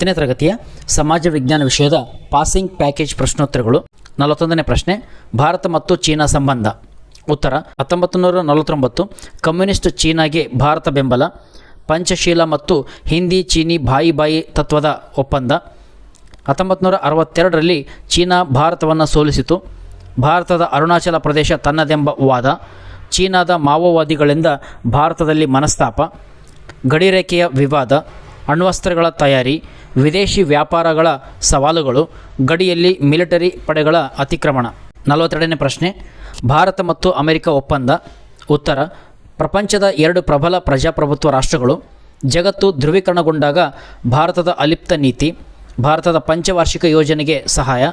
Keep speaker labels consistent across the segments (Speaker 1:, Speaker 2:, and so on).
Speaker 1: ಹತ್ತನೇ ತರಗತಿಯ ಸಮಾಜ ವಿಜ್ಞಾನ ವಿಷಯದ ಪಾಸಿಂಗ್ ಪ್ಯಾಕೇಜ್ ಪ್ರಶ್ನೋತ್ತರಗಳು. ನಲವತ್ತೊಂದನೇ ಪ್ರಶ್ನೆ, ಭಾರತ ಮತ್ತು ಚೀನಾ ಸಂಬಂಧ. ಉತ್ತರ ಹತ್ತೊಂಬತ್ತು ನೂರ ನಲವತ್ತೊಂಬತ್ತು, ಕಮ್ಯುನಿಸ್ಟ್ ಚೀನಾಗೆ ಭಾರತ ಬೆಂಬಲ, ಪಂಚಶೀಲ ಮತ್ತು ಹಿಂದಿ ಚೀನಿ ಬಾಯಿ ಬಾಯಿ ತತ್ವದ ಒಪ್ಪಂದ. ಹತ್ತೊಂಬತ್ತು ನೂರ ಅರವತ್ತೆರಡರಲ್ಲಿ ಚೀನಾ ಭಾರತವನ್ನು ಸೋಲಿಸಿತು. ಭಾರತದ ಅರುಣಾಚಲ ಪ್ರದೇಶ ತನ್ನದೆಂಬ ವಾದ, ಚೀನಾದ ಮಾವೋವಾದಿಗಳಿಂದ ಭಾರತದಲ್ಲಿ ಮನಸ್ತಾಪ. ಗಡಿರೇಖೆಯ ವಿವಾದ ಅಣ್ವಸ್ತ್ರಗಳ ತಯಾರಿ, ವಿದೇಶಿ ವ್ಯಾಪಾರಗಳ ಸವಾಲುಗಳು, ಗಡಿಯಲ್ಲಿ ಮಿಲಿಟರಿ ಪಡೆಗಳ ಅತಿಕ್ರಮಣ. ನಲವತ್ತೆರಡನೇ ಪ್ರಶ್ನೆ, ಭಾರತ ಮತ್ತು ಅಮೆರಿಕ ಒಪ್ಪಂದ. ಉತ್ತರ, ಪ್ರಪಂಚದ ಎರಡು ಪ್ರಬಲ ಪ್ರಜಾಪ್ರಭುತ್ವ ರಾಷ್ಟ್ರಗಳು, ಜಗತ್ತು ಧ್ರುವೀಕರಣಗೊಂಡಾಗ ಭಾರತದ ಅಲಿಪ್ತ ನೀತಿ, ಭಾರತದ ಪಂಚವಾರ್ಷಿಕ ಯೋಜನೆಗೆ ಸಹಾಯ.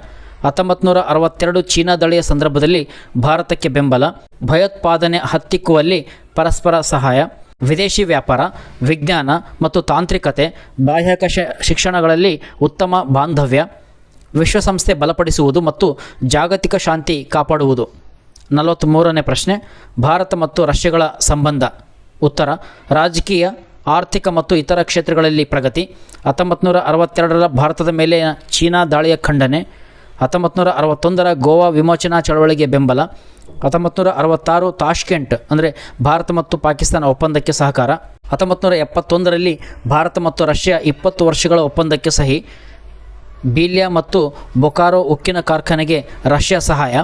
Speaker 1: ಹತ್ತೊಂಬತ್ತು ನೂರ ಅರವತ್ತೆರಡು ಚೀನಾ ದಾಳಿಯ ಸಂದರ್ಭದಲ್ಲಿ ಭಾರತಕ್ಕೆ ಬೆಂಬಲ, ಭಯೋತ್ಪಾದನೆ ಹತ್ತಿಕ್ಕುವಲ್ಲಿ ಪರಸ್ಪರ ಸಹಾಯ. ವಿದೇಶಿ ವ್ಯಾಪಾರ, ವಿಜ್ಞಾನ ಮತ್ತು ತಾಂತ್ರಿಕತೆ, ಬಾಹ್ಯಾಕಾಶ ಶಿಕ್ಷಣಗಳಲ್ಲಿ ಉತ್ತಮ ಬಾಂಧವ್ಯ, ವಿಶ್ವಸಂಸ್ಥೆ ಬಲಪಡಿಸುವುದು ಮತ್ತು ಜಾಗತಿಕ ಶಾಂತಿ ಕಾಪಾಡುವುದು. ನಲವತ್ತ್ಮೂರನೇ ಪ್ರಶ್ನೆ, ಭಾರತ ಮತ್ತು ರಷ್ಯಾಗಳ ಸಂಬಂಧ. ಉತ್ತರ, ರಾಜಕೀಯ, ಆರ್ಥಿಕ ಮತ್ತು ಇತರ ಕ್ಷೇತ್ರಗಳಲ್ಲಿ ಪ್ರಗತಿ. ಹತ್ತೊಂಬತ್ತು ನೂರ ಅರವತ್ತೆರಡರ ಭಾರತದ ಮೇಲೆ ಚೀನಾ ದಾಳಿಯ ಖಂಡನೆ. ಹತ್ತೊಂಬತ್ತು ನೂರ ಅರವತ್ತೊಂದರ ಗೋವಾ ವಿಮೋಚನಾ ಚಳವಳಿಗೆ ಬೆಂಬಲ. ಹತ್ತೊಂಬತ್ತು ನೂರ ಅರವತ್ತಾರು ತಾಷ್ಕೆಂಟ್, ಅಂದರೆ ಭಾರತ ಮತ್ತು ಪಾಕಿಸ್ತಾನ ಒಪ್ಪಂದಕ್ಕೆ ಸಹಕಾರ. ಹತ್ತೊಂಬತ್ತು ನೂರ ಎಪ್ಪತ್ತೊಂದರಲ್ಲಿ ಭಾರತ ಮತ್ತು ರಷ್ಯಾ ಇಪ್ಪತ್ತು ವರ್ಷಗಳ ಒಪ್ಪಂದಕ್ಕೆ ಸಹಿ. ಬೀಲ್ಯಾ ಮತ್ತು ಬೊಕಾರೋ ಉಕ್ಕಿನ ಕಾರ್ಖಾನೆಗೆ ರಷ್ಯಾ ಸಹಾಯ.